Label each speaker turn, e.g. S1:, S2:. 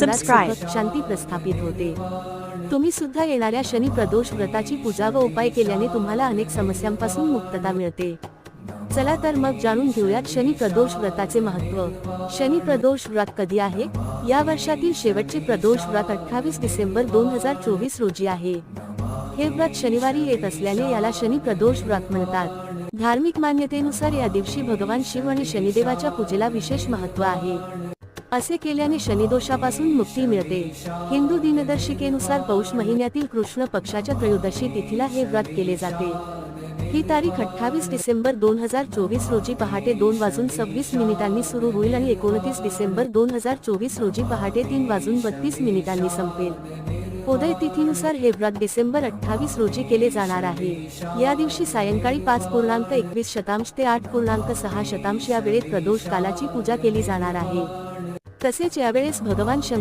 S1: Subscribe शांती प्रस्थापित होते. तुम्ही सुद्धा येणाऱ्या शनी प्रदोष व्रताची पूजा व उपाय केल्याने तुम्हाला अनेक समस्यांपासून मुक्तता मिळते. चला तर मग जाणून घेऊयात शनी प्रदोष व्रताचे महत्त्व शनी प्रदोष व्रत कधी आहे? या वर्षातील शेवटचे प्रदोष व्रत अठ्ठावीस डिसेंबर दोन हजार चोवीस रोजी आहे. हे व्रत शनिवारी येत असल्याने याला शनी प्रदोष व्रत म्हणतात. धार्मिक मान्यतेनुसार या दिवशी भगवान शिव आणि शनिदेवाच्या पूजेला विशेष महत्त्व आहे. असे केल्याने शनिदोषापासून मुक्ती मिळते. हिंदू दिनदर्शिकेनुसार पौष महिन्यातील कृष्ण पक्षाच्या त्रयोदशी तिथीला हे व्रत केले जाते. ही तारीख अठ्ठावीस डिसेंबर दोन हजार चोवीस रोजी पहाटे दोन वाजून सव्वीस मिनिटांनी सुरू होईल आणि एकोणतीस डिसेंबर दोन हजार चोवीस रोजी पहाटे तीन वाजून बत्तीस मिनिटांनी संपेल. उदय तिथीनुसार हे व्रत डिसेंबर अठ्ठावीस रोजी केले जाणार आहे. या दिवशी सायंकाळी पाच पूर्णांक एकवीस शतांश ते आठ पूर्णांक सहा शतांश या वेळेत प्रदोष कालाची पूजा केली जाणार आहे. तसेच यावेळेस भगवान शंकर